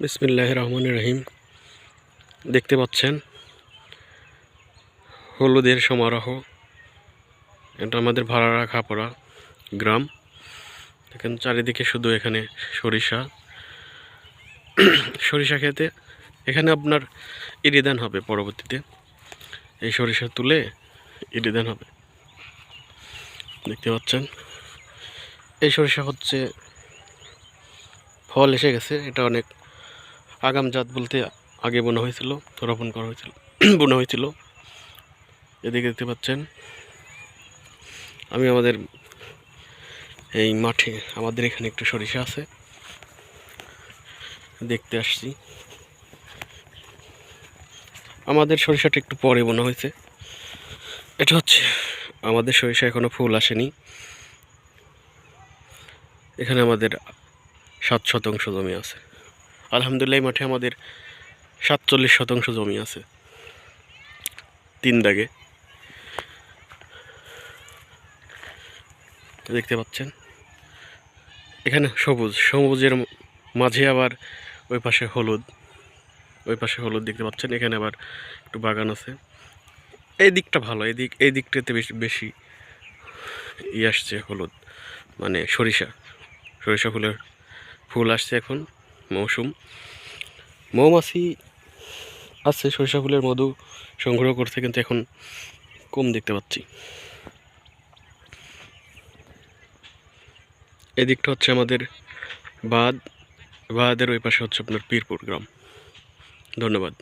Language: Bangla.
বিসমিল্লাহ রহমান রহিম দেখতে পাচ্ছেন, হলুদের সমারোহ। এটা আমাদের ভাড়া রাখা পড়া গ্রাম। দেখেন চারিদিকে শুধু এখানে সরিষা। সরিষা খেতে এখানে আপনার ইরিদান হবে পরবর্তীতে। এই সরিষা তুলে ইরিদান হবে। দেখতে পাচ্ছেন, এই সরিষা হচ্ছে ফল এসে গেছে। এটা অনেক আগাম জাত বলতে আগে বোনা হয়েছিল, রোপণ করা হয়েছিল, বোনা হয়েছিল। এদিকে দেখতে পাচ্ছেন, আমি আমাদের এই মাঠে, আমাদের এখানে একটু সরিষা আছে। দেখতে আসছি। আমাদের সরিষাটা একটু পরে বোনা হয়েছে। এটা হচ্ছে, আমাদের সরিষা এখনও ফুল আসেনি। এখানে আমাদের সাত শতাংশ জমি আছে। আলহামদুলিল্লাহ মাঠে আমাদের সাতচল্লিশ শতাংশ জমি আছে। তিন দাগে। দেখতে পাচ্ছেন? এখানে সবুজ, সবুজের মাঝে আবার ওই পাশে হলুদ। ওই পাশে হলুদ দেখতে পাচ্ছেন, এখানে আবার একটু বাগান আছে। এই দিকটা ভালো, এই দিক, এই দিকটাতে বেশি বেশি ই আসছে হলুদ মানে সরিষা। সরিষা ফুলের ফুল আসছে এখন। মৌসুম। মৌমাছি আছে, সরিষা ফুলের মধু সংগ্রহ করতে কিন্তু এখন কম দেখতে পাচ্ছি। এদিকটা হচ্ছে আমাদের বাঁধ। বাঁধের ওই পাশে হচ্ছে আপনার পীরপুর গ্রাম। ধন্যবাদ।